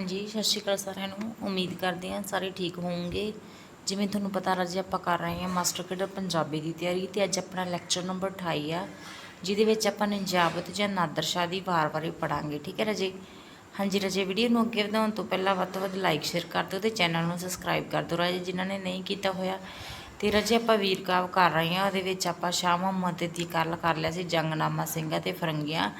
ਹਾਂਜੀ, ਸਤਿ ਸ਼੍ਰੀ ਅਕਾਲ ਸਾਰਿਆਂ ਨੂੰ। ਉਮੀਦ ਕਰਦੇ ਹਾਂ ਸਾਰੇ ਠੀਕ ਹੋਵੋਗੇ। ਜਿਵੇਂ ਤੁਹਾਨੂੰ ਪਤਾ ਰਾਜੇ ਆਪਾਂ ਕਰ ਰਹੇ ਹਾਂ ਮਾਸਟਰ ਕੇਡਰ ਪੰਜਾਬੀ ਦੀ ਤਿਆਰੀ ਤੇ ਅੱਜ ਆਪਣਾ ਲੈਕਚਰ ਨੰਬਰ 28 ਆ, ਜਿਹਦੇ ਵਿੱਚ ਆਪਾਂ ਨਿਜਾਬਤ ਜਾਂ ਨਾਦਰ ਸ਼ਾਹ ਦੀ ਵਾਰ ਬਾਰੇ ਪੜਾਂਗੇ ਠੀਕ ਹੈ ਰਾਜੇ? ਹਾਂਜੀ ਰਾਜੇ, ਵੀਡੀਓ ਨੂੰ ਅੱਗੇ ਵਧਾਉਣ ਤੋਂ ਪਹਿਲਾਂ ਵੱਧ ਤੋਂ ਵੱਧ ਲਾਈਕ ਸ਼ੇਅਰ ਕਰ ਦਿਓ ਤੇ ਚੈਨਲ ਨੂੰ ਸਬਸਕ੍ਰਾਈਬ ਕਰ ਦਿਓ ਰਾਜੇ, ਜਿਨ੍ਹਾਂ ਨੇ ਨਹੀਂ ਕੀਤਾ ਹੋਇਆ। ਤੇ ਰਾਜੇ ਆਪਾਂ ਵੀਰਕਾਵ ਕਰ ਰਹੇ ਹਾਂ, ਉਹਦੇ ਵਿੱਚ ਆਪਾਂ ਸ਼ਾਹ ਮੁਹੰਮਦ ਦੀ ਗੱਲ ਕਰ ਲਿਆ ਸੀ, ਜੰਗਨਾਮਾ ਸਿੰਘਾਂ ਤੇ ਫਰੰਗੀਆਂ।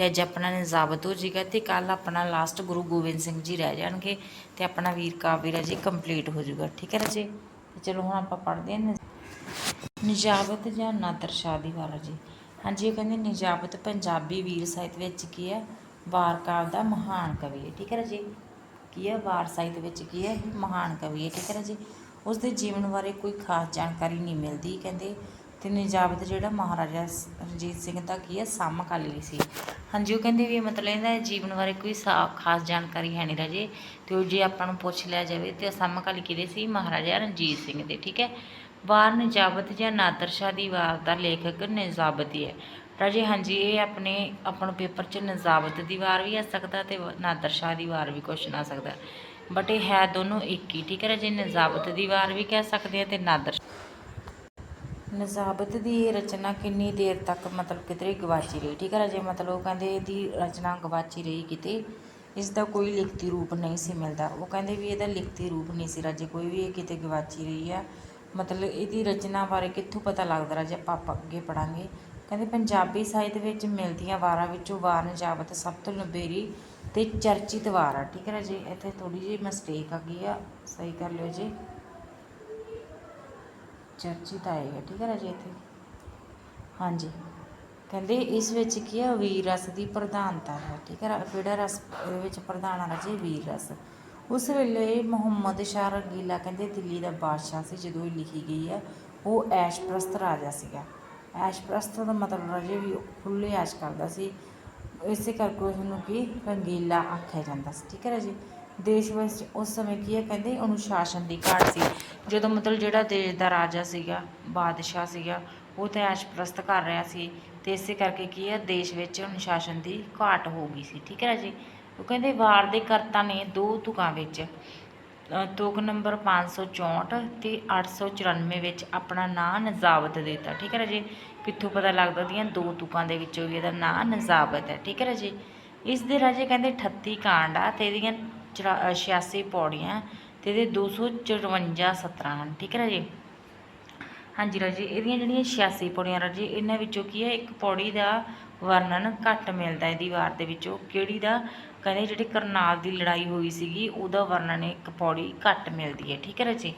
ਤੇ ਅੱਜ ਆਪਣਾ ਨਿਜ਼ਾਬਤ ਹੋ ਜੇਗਾ ਤੇ ਕੱਲ ਆਪਣਾ ਲਾਸਟ ਗੁਰੂ ਗੋਬਿੰਦ ਸਿੰਘ ਜੀ ਰਹਿ ਜਾਣਗੇ ਤੇ ਆਪਣਾ ਵੀਰ ਕਾਵਿ ਜੀ ਕੰਪਲੀਟ ਹੋ ਜਾਊਗਾ, ਠੀਕ ਹੈ ਰਾਜੇ ਤੇ ਚਲੋ ਹੁਣ ਆਪਾਂ ਪੜ੍ਹਦੇ ਹਾਂ ਨਿਜਾਬਤ ਜਾਂ ਨਾਦਰ ਸ਼ਾਹ ਦੀ ਵਾਰ ਜੀ। ਹਾਂਜੀ, ਇਹ ਕਹਿੰਦੇ ਨਿਜਾਬਤ ਪੰਜਾਬੀ ਵੀਰ ਸਾਹਿਤ ਵਿੱਚ ਕੀ ਹੈ ਵਾਰ ਕਾਵਿ ਦਾ ਮਹਾਨ ਕਵੀ ਹੈ, ਠੀਕ ਹੈ ਜੀ? ਕੀ ਹੈ ਵਾਰ ਸਾਹਿਤ ਵਿੱਚ ਕੀ ਹੈ ਇਹ ਮਹਾਨ ਕਵੀ ਹੈ, ਠੀਕ ਹੈ ਰਾਜੇ ਉਸ ਦੇ ਜੀਵਨ ਬਾਰੇ ਕੋਈ ਖਾਸ ਜਾਣਕਾਰੀ ਨਹੀਂ ਮਿਲਦੀ, ਕਹਿੰਦੇ ਤੇ ਨਿਜਾਬਤ ਜਿਹੜਾ ਮਹਾਰਾਜਾ ਸ- ਰਣਜੀਤ ਸਿੰਘ ਦਾ ਕੀ ਹੈ ਸਮਕਾਲੀ ਸੀ। ਹਾਂਜੀ, ਉਹ ਕਹਿੰਦੇ ਵੀ ਮਤਲਬ ਇਹਦਾ ਜੀਵਨ ਬਾਰੇ ਕੋਈ ਸਾ- ਖਾਸ ਜਾਣਕਾਰੀ ਹੈ ਨਹੀਂ ਰਾਜੇ। ਤੇ ਉਹ ਜੇ ਆਪਾਂ ਨੂੰ ਪੁੱਛ ਲਿਆ ਜਾਵੇ ਤੇ ਸਮਕਾਲੀ ਕਿਹਦੇ ਸੀ? ਮਹਾਰਾਜਾ ਰਣਜੀਤ ਸਿੰਘ ਦੇ, ਠੀਕ ਹੈ? ਵਾਰ ਨਿਜਾਬਤ ਜਾਂ ਨਾਦਰ ਸ਼ਾਹ ਦੀ ਵਾਰ ਦਾ ਲੇਖਕ ਨਿਜ਼ਾਬਤ ਹੀ। ਹੈ ਰਾਜੇ, ਹਾਂਜੀ, ਇਹ ਆਪਣੇ ਆਪਾਂ ਪੇਪਰ 'ਚ ਨਿਜ਼ਾਬਤ ਦੀ ਵਾਰ ਵੀ ਆ ਸਕਦਾ ਤੇ ਨਾਦਰ ਸ਼ਾਹ ਦੀ ਵਾਰ ਵੀ ਕੁਐਸਚਨ ਆ ਸਕਦਾ। ਬਟ ਇਹ ਹੈ ਦੋਨੋਂ ਇੱਕ ਹੀ, ਠੀਕ ਹੈ ਰਾਜੇ? ਨਿਜ਼ਾਬਤ ਦੀ ਵਾਰ ਵੀ ਕਹਿ ਸਕਦੇ ਆ ਤੇ ਨਾਦਰ ਨਜ਼ਾਬਤ ਦੀ ਇਹ ਰਚਨਾ ਕਿੰਨੀ ਦੇਰ ਤੱਕ ਮਤਲਬ ਕਿਤੇ ਗਵਾਚੀ ਰਹੀ? ਠੀਕ ਹੈ ਰਾਜੇ, ਮਤਲਬ ਉਹ ਕਹਿੰਦੇ ਇਹਦੀ ਰਚਨਾ ਗਵਾਚੀ ਰਹੀ ਕਿਤੇ। ਇਸ ਦਾ ਕੋਈ ਲਿਖਤੀ ਰੂਪ ਨਹੀਂ ਸੀ ਮਿਲਦਾ। ਉਹ ਕਹਿੰਦੇ ਵੀ ਇਹਦਾ ਲਿਖਤੀ ਰੂਪ ਨਹੀਂ ਸੀ ਰਾਜੇ, ਕੋਈ ਵੀ ਇਹ ਕਿਤੇ ਗਵਾਚੀ ਰਹੀ ਆ ਮਤਲਬ ਇਹਦੀ ਰਚਨਾ ਬਾਰੇ ਕਿੱਥੋਂ ਪਤਾ ਲੱਗਦਾ ਰਾਜੇ? ਆਪਾਂ ਆਪਾਂ ਅੱਗੇ ਪੜਾਂਗੇ ਕਹਿੰਦੇ ਪੰਜਾਬੀ ਸਾਹਿਤ ਵਿੱਚ ਮਿਲਦੀਆਂ ਵਾਰਾਂ ਵਿੱਚੋਂ ਵਾਰ ਨਜਾਬਤ ਸਭ ਤੋਂ ਲੰਬੇਰੀ ਤੇ ਚਰਚਿਤ ਵਾਰ ਆ। ਠੀਕ ਹੈ ਰਾਜੇ, ਇੱਥੇ ਥੋੜੀ ਜਿਹੀ ਮਿਸਟੇਕ ਆ ਗਈ ਆ। ਸਹੀ ਕਰ ਲਿਓ ਜੀ। ਚਰਚਿਤ ਆਏਗਾ ਠੀਕ ਹੈ ਰਾਜੇ ਇੱਥੇ? ਹਾਂਜੀ। ਕਹਿੰਦੇ ਇਸ ਵਿੱਚ ਕੀ ਹੈ, ਵੀਰ ਰਸ ਦੀ ਪ੍ਰਧਾਨਤਾ ਹੈ, ਠੀਕ ਹੈ ਰਾ- ਕਿਹੜਾ ਰਸ? ਇਹਦੇ ਵਿੱਚ ਪ੍ਰਧਾਨ ਆ ਰਾਜੇ ਵੀਰ ਰਸ। ਉਸ ਵੇਲੇ ਮੁਹੰਮਦ ਸ਼ਾਹ ਰੰਗੀਲਾ ਕਹਿੰਦੇ ਦਿੱਲੀ ਦਾ ਬਾਦਸ਼ਾਹ ਸੀ, ਜਦੋਂ ਇਹ ਲਿਖੀ ਗਈ ਹੈ, ਉਹ ਐਸ਼ ਪ੍ਰਸਤ ਰਾਜਾ ਸੀਗਾ। ਐਸ਼ ਪ੍ਰਸਤ ਦਾ ਮਤਲਬ ਰਾਜੇ ਵੀ ਖੁੱਲੇ ਐਸ਼ ਕਰਦਾ ਸੀ। ਇਸੇ ਕਰਕੇ ਉਸ ਨੂੰ ਕੀ? ਰੰਗੀਲਾ ਆਖਿਆ ਜਾਂਦਾ ਸੀ, ਠੀਕ ਹੈ ਰਾਜੇ ਦੇਸ਼ ਵਿੱਚ ਉਸ ਸਮੇਂ ਕੀ ਹੈ ਕਹਿੰਦੇ ਅਨੁਸ਼ਾਸਨ ਦੀ ਘਾਟ ਸੀ। ਜਦੋਂ ਮਤਲਬ ਜਿਹੜਾ ਦੇਸ਼ ਦਾ ਰਾਜਾ ਸੀਗਾ ਬਾਦਸ਼ਾਹ ਸੀਗਾ ਉਹ ਤਾਂ ਐਸ਼ਪ੍ਰਸਤ ਕਰ ਰਿਹਾ ਸੀ ਤੇ ਇਸੇ ਕਰਕੇ ਕੀ ਹੈ ਦੇਸ਼ ਵਿੱਚ ਅਨੁਸ਼ਾਸਨ ਦੀ ਘਾਟ ਹੋ ਗਈ ਸੀ। ਠੀਕ ਹੈ ਜੀ? ਉਹ ਕਹਿੰਦੇ ਵਾਰ ਦੇ ਕਰਤਾ ਨੇ ਦੋ ਤੁਕਾਂ ਵਿੱਚ ਅ, ਤੁਕ ਨੰਬਰ 564 ਤੇ 894 ਵਿੱਚ ਆਪਣਾ ਨਾਂ ਨਜ਼ਾਬਤ ਦਿੱਤਾ। ਠੀਕ ਹੈ ਜੀ? ਕਿੱਥੋਂ ਪਤਾ ਲੱਗਦਾ ਉਹਦੀਆਂ ਦੋ ਤੁਕਾਂ ਦੇ ਵਿੱਚੋਂ ਵੀ ਇਹਦਾ ਨਾਂ ਨਜ਼ਾਬਤ ਹੈ। ਠੀਕ ਹੈ ਜੀ? ਇਸ ਦੇ ਰਾਜੇ ਕਹਿੰਦੇ 38 ਕਾਂਡ ਆ ਤੇ ਇਹਦੀਆਂ 86 ਪੌੜੀਆਂ ਤੇ ਇਹਦੇ 254 ਸਤਰਾਂ ਹਨ, ਠੀਕ ਹੈ ਜੀ? ਹਾਂਜੀ ਰਾਜੇ, ਇਹਦੀਆਂ ਜਿਹੜੀਆਂ 86 ਪੌੜੀਆਂ ਰਾਜੇ, ਇਹਨਾਂ ਵਿੱਚੋਂ ਕੀ ਹੈ? ਇੱਕ ਪੌੜੀ ਦਾ ਵਰਣਨ ਘੱਟ ਮਿਲਦਾ ਇਹਦੀ ਵਾਰ ਦੇ ਵਿੱਚੋਂ। ਕਿਹੜੀ ਦਾ? ਕਹਿੰਦੇ ਜਿਹੜੇ ਕਰਨਾਲ ਦੀ ਲੜਾਈ ਹੋਈ ਸੀਗੀ, ਉਹਦਾ ਵਰਣਨ ਇੱਕ ਪੌੜੀ ਘੱਟ ਮਿਲਦੀ ਹੈ, ਠੀਕ ਹੈ ਰਾਜੇ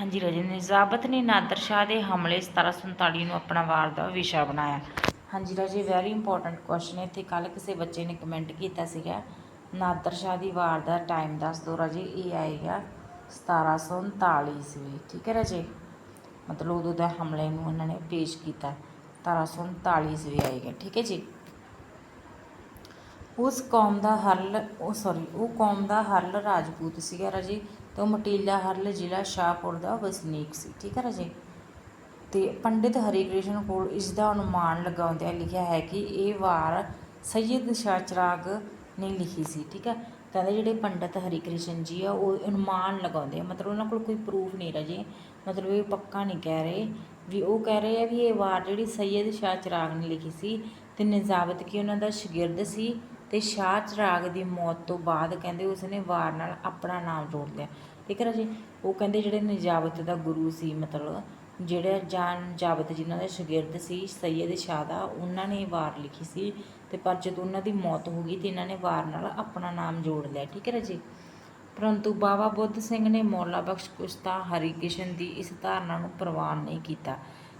ਹਾਂਜੀ ਰਾਜੇ, ਨਿਜ਼ਾਬਤ ਨੇ ਨਾਦਰ ਸ਼ਾਹ ਦੇ ਹਮਲੇ 1747 ਨੂੰ ਆਪਣਾ ਵਾਰ ਦਾ ਵਿਸ਼ਾ ਬਣਾਇਆ। ਹਾਂਜੀ ਰਾਜੇ ਵੈਰੀ ਇੰਪੋਰਟੈਂਟ ਕੁਐਸਚਨ ਇੱਥੇ ਕੱਲ ਕਿਸੇ ਬੱਚੇ ਨੇ ਕਮੈਂਟ ਕੀਤਾ ਸੀਗਾ। ਨਾਦਰ ਸ਼ਾਹ ਦੀ ਵਾਰ ਦਾ ਟਾਈਮ ਦੱਸ ਦਿਓ ਰਾਜੇ, ਇਹ ਆਏਗਾ 1739 ਈਸਵੀ, ਠੀਕ ਹੈ ਰਾਜੇ? ਮਤਲਬ ਉਦੋਂ ਦਾ ਹਮਲੇ ਨੂੰ ਉਹਨਾਂ ਨੇ ਪੇਸ਼ ਕੀਤਾ 1739 ਈਸਵੀ ਆਏਗਾ, ਠੀਕ ਹੈ ਜੀ? ਉਸ ਕੌਮ ਦਾ ਹਰਲ ਉਹ ਸੌਰੀ ਉਹ ਕੌਮ ਦਾ ਹਰਲ ਰਾਜਪੂਤ ਸੀਗਾ ਰਾਜੇ ਤੇ ਉਹ ਮਟੀਲਾ ਹਰਲ ਜ਼ਿਲ੍ਹਾ ਸ਼ਾਹਪੁਰ ਦਾ ਵਸਨੀਕ ਸੀ, ਠੀਕ ਹੈ ਰਾਜੇ? ਤੇ ਪੰਡਿਤ ਹਰੀ ਕ੍ਰਿਸ਼ਨ ਕੋਲ ਇਸ ਦਾ ਅਨੁਮਾਨ ਲਗਾਉਂਦਿਆਂ ਲਿਖਿਆ ਹੈ ਕਿ ਇਹ ਵਾਰ ਸੈਯਦ ਸ਼ਾਹ ਚਿਰਾਗ ਨੇ ਲਿਖੀ ਸੀ, ਠੀਕ ਹੈ ਕਹਿੰਦੇ ਜਿਹੜੇ ਪੰਡਿਤ ਹਰੀ ਕ੍ਰਿਸ਼ਨ ਜੀ ਆ, ਉਹ ਅਨੁਮਾਨ ਲਗਾਉਂਦੇ ਆ, ਮਤਲਬ ਉਹਨਾਂ ਕੋਲ ਕੋਈ ਪ੍ਰੂਫ ਨਹੀਂ ਰਾਜੇ ਮਤਲਬ ਇਹ ਪੱਕਾ ਨਹੀਂ ਕਹਿ ਰਹੇ, ਵੀ ਉਹ ਕਹਿ ਰਹੇ ਆ ਵੀ ਇਹ ਵਾਰ ਜਿਹੜੀ ਸੈਯਦ ਸ਼ਾਹ ਚਿਰਾਗ ਨੇ ਲਿਖੀ ਸੀ ਤੇ ਨਿਜ਼ਾਬਤ ਕੀ ਉਹਨਾਂ ਦਾ ਸ਼ਾਗਿਰਦ ਸੀ ਤੇ ਸ਼ਾਹ ਚਿਰਾਗ ਦੀ ਮੌਤ ਤੋਂ ਬਾਅਦ ਕਹਿੰਦੇ ਉਸਨੇ ਵਾਰ ਨਾਲ ਆਪਣਾ ਨਾਮ ਜੋੜ ਲਿਆ। ਠੀਕ ਹੈ ਰਾਜੇ? ਉਹ ਕਹਿੰਦੇ ਜਿਹੜੇ ਨਿਜਾਬਤ ਦਾ ਗੁਰੂ ਸੀ, ਮਤਲਬ ਜਿਹੜਾ ਜਾਨ ਜਾਬਤ ਜਿਨ੍ਹਾਂ ਦਾ ਸ਼ਾਗਿਰਦ ਸੀ ਸੈਯਦ ਸ਼ਾਹ ਦਾ, ਉਹਨਾਂ ਨੇ ਵਾਰ ਲਿਖੀ ਸੀ ਤੇ ਪਰ ਜਦੋਂ ਉਹਨਾਂ ਦੀ ਮੌਤ ਹੋ ਗਈ ਤੇ ਇਹਨਾਂ ਨੇ ਵਾਰ ਨਾਲ ਆਪਣਾ ਨਾਮ ਜੋੜ ਲਿਆ, ਠੀਕ ਹੈ ਰਾਜੇ ਪਰੰਤੂ ਬਾਬਾ ਬੁੱਧ ਸਿੰਘ ਨੇ ਮੌਲਾ ਬਖਸ਼ ਕੁਸ਼ਤਾ ਹਰੀ ਕ੍ਰਿਸ਼ਨ ਦੀ ਇਸ ਧਾਰਨਾ ਨੂੰ ਪ੍ਰਵਾਨ ਨਹੀਂ ਕੀਤਾ।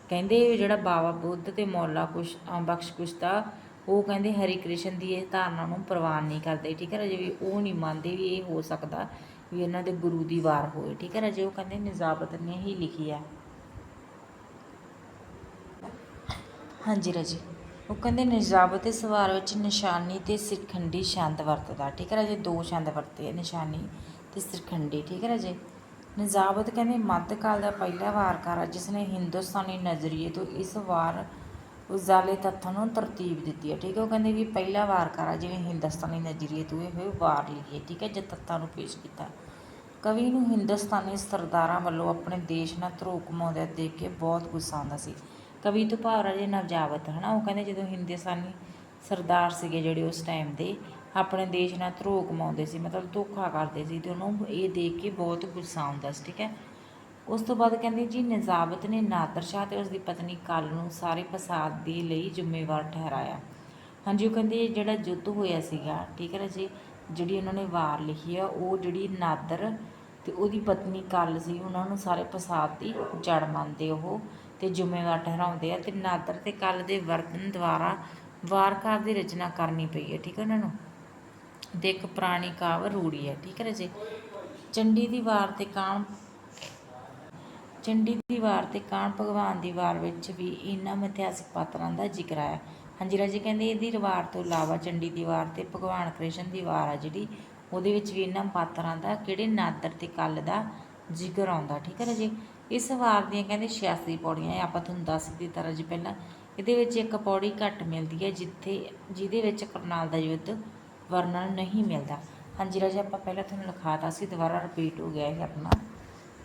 ਕਹਿੰਦੇ ਜਿਹੜਾ ਬਾਬਾ ਬੁੱਧ ਤੇ ਮੌਲਾ ਕੁਸ਼ ਬਖਸ਼ ਕੁਸ਼ਤਾ, ਉਹ ਕਹਿੰਦੇ ਹਰੀ ਕ੍ਰਿਸ਼ਨ ਦੀ ਇਹ ਧਾਰਨਾ ਨੂੰ ਪ੍ਰਵਾਨ ਨਹੀਂ ਕਰਦੇ, ਠੀਕ ਹੈ ਰਾਜੇ ਵੀ ਉਹ ਨਹੀਂ ਮੰਨਦੇ ਵੀ ਇਹ ਹੋ ਸਕਦਾ ਵੀ ਇਹਨਾਂ ਦੇ ਗੁਰੂ ਦੀ ਵਾਰ ਹੋਏ, ਠੀਕ ਹੈ ਰਾਜੇ ਉਹ ਕਹਿੰਦੇ ਨਿਜ਼ਾਬਤ ਨੇ ਹੀ ਲਿਖੀ ਆ। ਹਾਂਜੀ ਰਾਜੇ। ਉਹ ਕਹਿੰਦੇ ਨਿਜ਼ਾਬਤ ਇਸ ਵਾਰ ਵਿੱਚ ਨਿਸ਼ਾਨੀ ਤੇ ਸਿਰਖੰਡੀ ਛੰਦ ਵਰਤਦਾ, ਠੀਕ ਹੈ ਰਾਜੇ? ਦੋ ਛੰਦ ਵਰਤੇ ਆ, ਨਿਸ਼ਾਨੀ ਤੇ ਸਿਰਖੰਡੀ, ਠੀਕ ਹੈ ਰਾਜੇ? ਨਿਜ਼ਾਬਤ ਕਹਿੰਦੇ ਮੱਧਕਾਲ ਦਾ ਪਹਿਲਾ ਵਾਰਕਾਰ ਆ ਜਿਸ ਨੇ ਹਿੰਦੁਸਤਾਨੀ ਨਜ਼ਰੀਏ ਤੋਂ ਇਸ ਵਾਰ ਉਸ ਤੱਥਾਂ ਨੂੰ ਤਰਤੀਬ ਦਿੱਤੀ ਹੈ, ਠੀਕ ਹੈ? ਉਹ ਕਹਿੰਦੇ ਵੀ ਪਹਿਲਾ ਵਾਰਕਾਰ ਆ ਜਿਵੇਂ ਹਿੰਦੁਸਤਾਨੀ ਨਜ਼ਰੀਏ ਤੋਂ ਇਹ ਹੋਏ ਵਾਰ ਲਿਖੇ ਠੀਕ ਹੈ? ਜੇ ਤੱਥਾਂ ਨੂੰ ਪੇਸ਼ ਕੀਤਾ। ਕਵੀ ਨੂੰ ਹਿੰਦੁਸਤਾਨੀ ਸਰਦਾਰਾਂ ਵੱਲੋਂ ਆਪਣੇ ਦੇਸ਼ ਨਾਲ ਧਰੋ ਘਮਾਉਂਦਿਆਂ ਦੇਖ ਕੇ ਬਹੁਤ ਗੁੱਸਾ ਆਉਂਦਾ ਸੀ। ਕਵੀ ਤੋਂ ਭਾਵ ਰਾਜੇ ਨਵਜਾਵਤ, ਹਨਾ? ਉਹ ਕਹਿੰਦੇ ਜਦੋਂ ਹਿੰਦੁਸਤਾਨੀ ਸਰਦਾਰ ਸੀਗੇ ਜਿਹੜੇ ਉਸ ਟਾਈਮ ਦੇ, ਆਪਣੇ ਦੇਸ਼ ਨਾਲ ਧਰੋ ਕਮਾਉਂਦੇ ਸੀ, ਮਤਲਬ ਧੋਖਾ ਕਰਦੇ ਸੀ ਤੇ ਉਹਨੂੰ ਇਹ ਦੇਖ ਕੇ ਬਹੁਤ ਗੁੱਸਾ ਆਉਂਦਾ ਸੀ, ਠੀਕ ਹੈ? ਉਸ ਤੋਂ ਬਾਅਦ ਕਹਿੰਦੇ ਜੀ ਨਜ਼ਾਬਤ ਨੇ ਨਾਦਰ ਸ਼ਾਹ ਤੇ ਉਸ ਦੀ ਪਤਨੀ ਕਲ ਨੂੰ ਸਾਰੇ ਫਸਾਦ ਦੇ ਲਈ ਜ਼ਿੰਮੇਵਾਰ ਠਹਿਰਾਇਆ। ਹਾਂਜੀ, ਉਹ ਕਹਿੰਦੇ ਜਿਹੜਾ ਯੁੱਧ ਹੋਇਆ ਸੀਗਾ, ਠੀਕ ਹੈ ਨਾ ਜੀ ਜਿਹੜੀ ਉਹਨਾਂ ਨੇ ਵਾਰ ਲਿਖੀ ਆ, ਉਹ ਜਿਹੜੀ ਨਾਦਰ ਤੇ ਉਹਦੀ ਪਤਨੀ ਕਲ ਸੀ, ਉਹਨਾਂ ਨੂੰ ਸਾਰੇ ਫਸਾਦ ਦੀ ਜੜ ਮੰਨਦੇ ਉਹ। ਤੇ ਜ਼ਿੰਮੇਵਾਰ ਠਹਿਰਾਉਂਦੇ ਆ ਤੇ ਨਾਦਰ ਤੇ ਕਲ ਦੇ ਵਰਤਨ ਦੁਆਰਾ ਵਾਰਕਾਰ ਦੀ ਰਚਨਾ ਕਰਨੀ ਪਈ ਹੈ, ਠੀਕ ਹੈ ਉਹਨਾਂ ਨੂੰ? ਤੇ ਇੱਕ ਪੁਰਾਣੀ ਕਾਵ ਰੂੜੀ ਹੈ, ਠੀਕ ਹੈ ਨਾ ਜੀ? ਚੰਡੀ ਦੀ ਵਾਰ ਤੇ ਕਾਮ, ਚੰਡੀ ਦੀ ਵਾਰ ਤੇ ਕਾਣ ਭਗਵਾਨ ਦੀ ਵਾਰ ਵਿੱਚ ਵੀ ਇਹਨਾਂ ਮਿਥਿਹਾਸਿਕ ਪਾਤਰਾਂ ਦਾ ਜ਼ਿਕਰ ਆਇਆ। ਹਾਂਜੀ ਰਾਜੇ, ਕਹਿੰਦੇ ਇਹਦੀ ਵਾਰ ਤੋਂ ਇਲਾਵਾ ਚੰਡੀ ਦੀ ਵਾਰ ਤੇ ਭਗਵਾਨ ਕ੍ਰਿਸ਼ਨ ਦੀ ਵਾਰ ਆ ਜਿਹੜੀ, ਉਹਦੇ ਵਿੱਚ ਵੀ ਇਹਨਾਂ ਪਾਤਰਾਂ ਦਾ ਕਿਹੜੇ ਨਾਦਰ ਤੇ ਕੱਲ ਦਾ ਜ਼ਿਕਰ ਆਉਂਦਾ, ਠੀਕ ਹੈ ਰਾਜੇ ਇਸ ਵਾਰ ਦੀਆਂ ਕਹਿੰਦੇ 86 ਪੌੜੀਆਂ, ਇਹ ਆਪਾਂ ਤੁਹਾਨੂੰ ਦੱਸ ਦਿੱਤੀ ਤਰ੍ਹਾਂ ਜੀ ਪਹਿਲਾਂ, ਇਹਦੇ ਵਿੱਚ ਇੱਕ ਪੌੜੀ ਘੱਟ ਮਿਲਦੀ ਹੈ, ਜਿੱਥੇ ਜਿਹਦੇ ਵਿੱਚ ਕਰਨਾਲ ਦਾ ਯੁੱਧ ਵਰਣਨ ਨਹੀਂ ਮਿਲਦਾ। ਹਾਂਜੀ ਰਾਜਾ, ਆਪਾਂ ਪਹਿਲਾਂ ਤੁਹਾਨੂੰ ਲਿਖਾਤਾ ਸੀ, ਦੁਬਾਰਾ ਰਿਪੀਟ ਹੋ ਗਿਆ ਇਹ ਆਪਣਾ,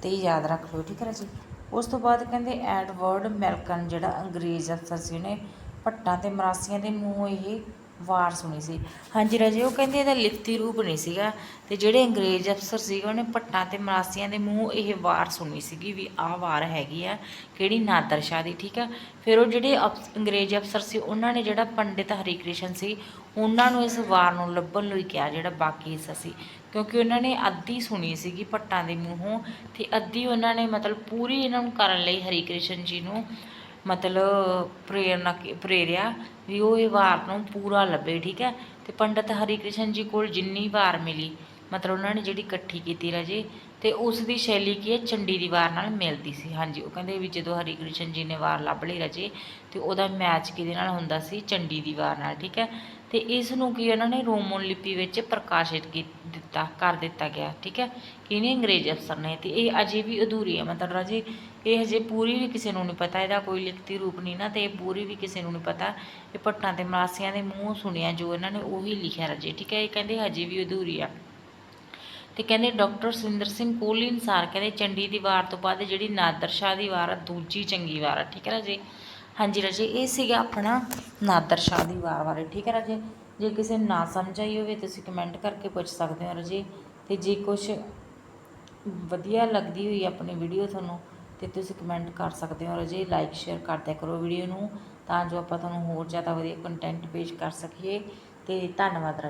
ਤੇ ਯਾਦ ਰੱਖ ਲਓ, ਠੀਕ ਹੈ ਜੀ ਉਸ ਤੋਂ ਬਾਅਦ ਕਹਿੰਦੇ ਐਡਵਰਡ ਮੈਲਕਨ, ਜਿਹੜਾ ਅੰਗਰੇਜ਼ ਅਫਸਰ ਸੀ ਉਹਨੇ ਭੱਟਾਂ ਤੇ ਮਰਾਸੀਆਂ ਦੇ ਮੂੰਹ ਇਹ ਵਾਰ ਸੁਣੀ ਸੀ। ਹਾਂਜੀ ਰਾਜੇ, ਉਹ ਕਹਿੰਦੇ ਇਹਦਾ ਲਿਖਤੀ ਰੂਪ ਨਹੀਂ ਸੀਗਾ ਤੇ ਜਿਹੜੇ ਅੰਗਰੇਜ਼ ਅਫਸਰ ਸੀਗੇ, ਉਹਨੇ ਭੱਟਾਂ ਤੇ ਮਰਾਸੀਆਂ ਦੇ ਮੂੰਹ ਇਹ ਵਾਰ ਸੁਣੀ ਸੀਗੀ ਵੀ ਆਹ ਵਾਰ ਹੈਗੀ ਆ, ਕਿਹੜੀ ਨਾਦਰ ਸ਼ਾਹ ਦੀ, ਠੀਕ ਆ? ਫਿਰ ਉਹ ਜਿਹੜੇ ਅਫ- ਅੰਗਰੇਜ਼ ਅਫਸਰ ਸੀ, ਉਹਨਾਂ ਨੇ ਜਿਹੜਾ ਪੰਡਿਤ ਹਰੀ ਕ੍ਰਿਸ਼ਨ ਸੀ, ਉਹਨਾਂ ਨੂੰ ਇਸ ਵਾਰ ਨੂੰ ਲੱਭਣ ਲਈ ਕਿਹਾ, ਜਿਹੜਾ ਬਾਕੀ ਹਿੱਸਾ ਸੀ। ਕਿਉਂਕਿ ਉਹਨਾਂ ਨੇ ਅੱਧੀ ਸੁਣੀ ਸੀਗੀ ਭੱਟਾਂ ਦੇ ਮੂੰਹੋਂ ਤੇ ਅੱਧੀ ਉਹਨਾਂ ਨੇ ਮਤਲਬ ਪੂਰੀ ਇਹਨਾਂ ਨੂੰ ਕਰਨ ਲਈ ਹਰੀ ਕ੍ਰਿਸ਼ਨ ਜੀ ਨੂੰ ਮਤਲਬ ਪ੍ਰੇਰਨਾ ਪ੍ਰੇਰਿਆ ਵੀ ਉਹ ਇਹ ਵਾਰ ਨੂੰ ਪੂਰਾ ਲੱਭੇ, ਠੀਕ ਹੈ? ਤੇ ਪੰਡਤ ਹਰੀ ਕ੍ਰਿਸ਼ਨ ਜੀ ਕੋਲ ਜਿੰਨੀ ਵਾਰ ਮਿਲੀ, ਮਤਲਬ ਉਹਨਾਂ ਨੇ ਜਿਹੜੀ ਇਕੱਠੀ ਕੀਤੀ ਰਜੇ, ਤੇ ਉਸ ਦੀ ਸ਼ੈਲੀ ਕੀ ਹੈ? ਚੰਡੀ ਦੀ ਵਾਰ ਨਾਲ ਮਿਲਦੀ ਸੀ। ਹਾਂਜੀ, ਉਹ ਕਹਿੰਦੇ ਵੀ ਜਦੋਂ ਹਰੀ ਕ੍ਰਿਸ਼ਨ ਜੀ ਨੇ ਵਾਰ ਲੱਭ ਲਈ ਰਜੇ, ਤੇ ਉਹਦਾ ਮੈਚ ਕਿਹਦੇ ਨਾਲ ਹੁੰਦਾ ਸੀ? ਚੰਡੀ ਦੀ ਵਾਰ ਨਾਲ, ਠੀਕ ਹੈ? ਤੇ ਇਸ ਨੂੰ ਕੀ ਇਹਨਾਂ ਨੇ ਰੋਮਨ ਲਿਪੀ ਵਿੱਚ ਪ੍ਰਕਾਸ਼ਿਤ ਕੀ ਦਿੱਤਾ, ਕਰ ਦਿੱਤਾ ਗਿਆ, ਠੀਕ ਹੈ? ਕਿਹਨੇ ਅੰਗਰੇਜ਼ ਅਫਸਰ ਨੇ ਤੇ ਇਹ ਅਜੇ ਵੀ ਅਧੂਰੀ ਹੈ, ਮਤਲਬ ਰਾਜੇ, ਇਹ ਹਜੇ ਪੂਰੀ ਵੀ ਕਿਸੇ ਨੂੰ ਨਹੀਂ ਪਤਾ, ਇਹਦਾ ਕੋਈ ਲਿਖਤੀ ਰੂਪ ਨਹੀਂ ਨਾ ਤੇ ਇਹ ਪੂਰੀ ਵੀ ਕਿਸੇ ਨੂੰ ਨਹੀਂ ਪਤਾ। ਇਹ ਭੱਟਾਂ ਤੇ ਮਰਾਸੀਆਂ ਦੇ ਮੂੰਹ ਸੁਣਿਆ ਜੋ ਇਹਨਾਂ ਨੇ ਉਹੀ ਲਿਖਿਆ ਰਾਜੇ, ਠੀਕ ਹੈ? ਇਹ ਕਹਿੰਦੇ ਹਜੇ ਵੀ ਅਧੂਰੀ ਆ। ਤੇ ਕਹਿੰਦੇ ਡਾਕਟਰ ਸੁਰਿੰਦਰ ਸਿੰਘ ਕੋਹਲੀ ਅਨੁਸਾਰ ਕਹਿੰਦੇ ਚੰਡੀ ਦੀ ਵਾਰ ਤੋਂ ਬਾਅਦ ਜਿਹੜੀ ਨਾਦਰ ਸ਼ਾਹ ਦੀ ਵਾਰ ਆ, ਦੂਜੀ ਚੰਗੀ ਵਾਰ ਆ, ਠੀਕ ਹੈ ਰਾਜੇ? ਹਾਂਜੀ ਰਾਜੇ, ਇਹ ਸੀਗਾ ਆਪਣਾ ਨਾਦਰ ਸ਼ਾਹ ਦੀ ਵਾਰ ਬਾਰੇ, ਠੀਕ ਹੈ ਰਾਜੇ? ਜੇ ਕਿਸੇ ਨੂੰ ਨਾ ਸਮਝ ਆਈ ਹੋਵੇ, ਤੁਸੀਂ ਕਮੈਂਟ ਕਰਕੇ ਪੁੱਛ ਸਕਦੇ ਹੋ ਰਾਜੇ। ਤੇ ਜੇ ਕੁਝ ਵਧੀਆ ਲੱਗਦੀ ਹੋਈ ਆਪਣੀ ਵੀਡੀਓ ਤੁਹਾਨੂੰ, ਤੇ ਤੁਸੀਂ ਕਮੈਂਟ ਕਰ ਸਕਦੇ ਹੋ ਰਾਜੇ। ਲਾਈਕ ਸ਼ੇਅਰ ਕਰਦਿਆ ਕਰੋ ਵੀਡੀਓ ਨੂੰ, ਤਾਂ ਜੋ ਆਪਾਂ ਤੁਹਾਨੂੰ ਹੋਰ ਜ਼ਿਆਦਾ ਵਧੀਆ ਕੰਟੈਂਟ ਪੇਸ਼ ਕਰ ਸਕੀਏ। ਤੇ ਧੰਨਵਾਦ ਰਾਜੇ।